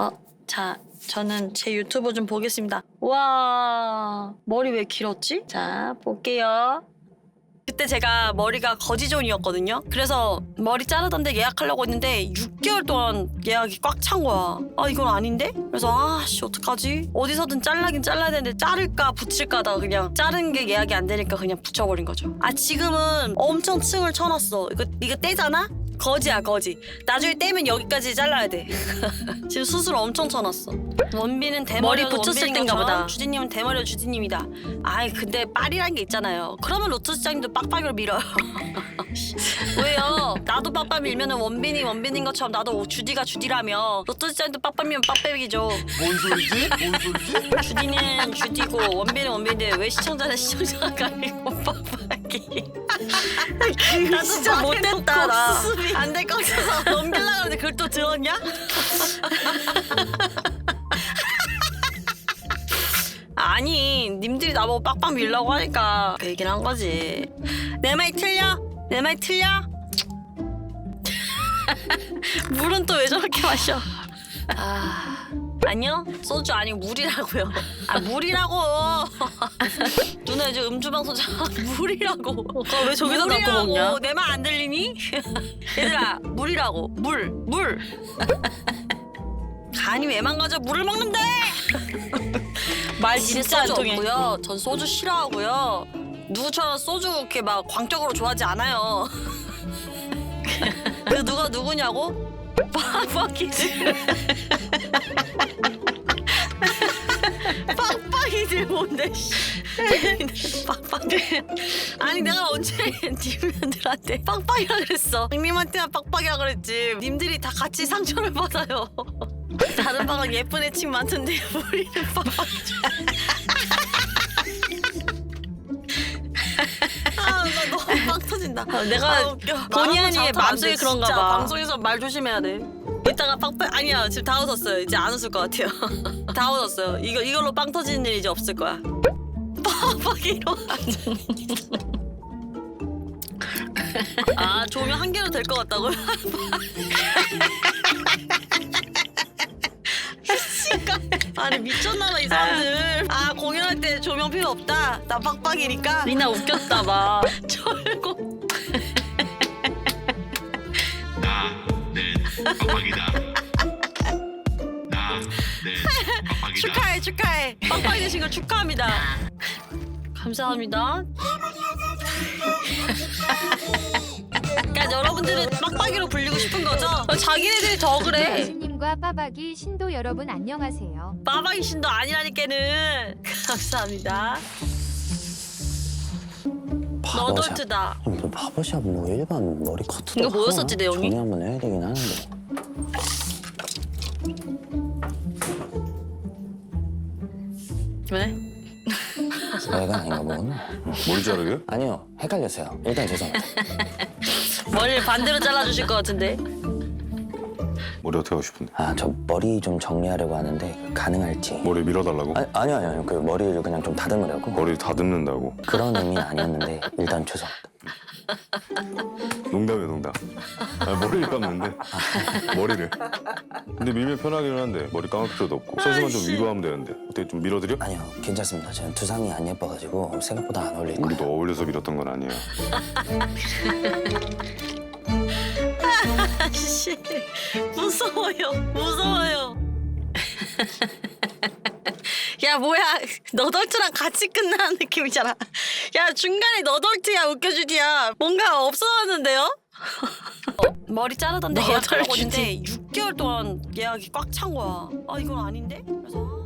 어, 자, 저는 제 유튜브 좀 보겠습니다. 와, 머리 왜 길었지? 자, 볼게요. 그때 제가 머리가 거지존이었거든요. 그래서 머리 자르던데 예약하려고 했는데 6개월 동안 예약이 꽉 찬 거야. 아 이건 아닌데? 그래서 아씨 어떡하지? 어디서든 잘라긴 잘라야 되는데 자를까 붙일까 하다가 그냥 자른 게 예약이 안 되니까 그냥 붙여버린 거죠. 아 지금은 엄청 층을 쳐놨어. 이거 이거 떼잖아? 거지야 거지. 나중에 떼면 여기까지 잘라야 돼. 지금 수술 엄청 쳐놨어. 원빈은 대머리 머리 붙였을 땐가 보다. 주디님은 대머리 주디님이다. 아이 근데 빨이란 게 있잖아요. 그러면 로투스장님도 빡빡이로 밀어요. 왜요? 나도 빡빡 밀면은 원빈이 원빈인 것처럼 나도 주디가 주디라며 로투스장님도 빡빡 밀면 빡빡이죠. 뭔 소리지? 뭔 소리지? 주디는 주디고 원빈은 원빈인데 왜 시청자는 시청자가 아니고 빡빡이? 나도 진짜 못됐다, 나. 안될 것 같아서 넘기려고 하는데 그걸 또 들었냐? 아니 님들이 나보고 빡빡 밀라고 하니까 그 얘기를 한 거지 내 말 틀려? 내 말 틀려? 물은 또 왜 저렇게 마셔 아 아니요 소주 아니고 물이라고요 아 물이라고 누나 이제 음주방송잖아 물이라고 오빠 왜 저기다 갖고 먹냐? 내 말 안 들리니? 얘들아 물이라고 물 물. 간이 왜 망가져 물을 먹는데? 말 집에 진짜 안 소주 통해. 없고요. 전 소주 싫어하고요. 누구처럼 소주 그렇게 막 광적으로 좋아하지 않아요. 그 누가 누구냐고? 빡빡이들. 빡빡이들 뭔데? 씨. 빡빡이. 아니 내가 언제 님들한테 빡빡이라 그랬어? 님한테만 빡빡이라 그랬지. 님들이 다 같이 상처를 받아요. 다른 방은 예쁜 애칭 많던데 우리는 빡빡이 터진다. 아, 내가 아, 웃겨. 본의 말하면 아니게 장터 안 마음속에 돼, 그런가 진짜. 봐. 방송에서 말 조심해야 돼. 이따가 빡빡 아니야 지금 다 웃었어요. 이제 안 웃을 것 같아요. 다 웃었어요. 이거 이걸로 빵 터지는 일 이제 없을 거야. 빡빡이로. 아 조명 한 개로 될 것 같다고요? 아니 미쳤나봐 이 사람들. 아 공연할 때 조명 필요 없다. 나 빡빡이니까. 리나 웃겼다 봐. 철 빡빡이다. 나는 빡빡이다. 축하해 축하해 빡빡이 되신 걸 축하합니다 감사합니다 그러니까 여러분들은 빡빡이로 불리고 싶은 거죠? 어, 자기네들이 더 그래 교수님과 빠박이 신도 여러분 안녕하세요. 빠박이 신도 아니라니까는 감사합니다. 너덜트다 뭐 바보샵 뭐 일반 머리 커트도 이거 뭐였었지, 하나? 내용이? 정리 한번 해야 되긴 하는데 내가 아닌가 보구나 응. 머리 자르게? 아니요 헷갈렸어요 일단 죄송합니다 머리를 반대로 잘라주실 것 같은데 머리 어떻게 하고 싶은데? 아 저 머리 좀 정리하려고 하는데 가능할지 머리 밀어달라고? 아, 아니요 아니요 그 머리를 그냥 좀 다듬으려고 머리 다듬는다고? 그런 의미 아니었는데 일단 죄송합니다 농담이야 농담. 아, 머리를 감는데 머리를. 근데 밀면 편하기는 한데 머리 감을 필요도 없고 세수만 좀 위로 하면 되는데 어떻게 좀 밀어드려? 아니요 괜찮습니다 저는 두상이 안 예뻐가지고 생각보다 안 어울릴 우리도 거예요 어울려서 밀었던 건 아니에요. 아씨 무서워요 무서워요 야 뭐야. 너덜트랑 같이 끝나는 느낌이잖아. 야 중간에 너덜트야 웃겨주기야. 뭔가 없어졌는데요? 어, 머리 자르던데 예약하려고 했는데 6개월 동안 예약이 꽉 찬 거야. 아 이건 아닌데? 그래서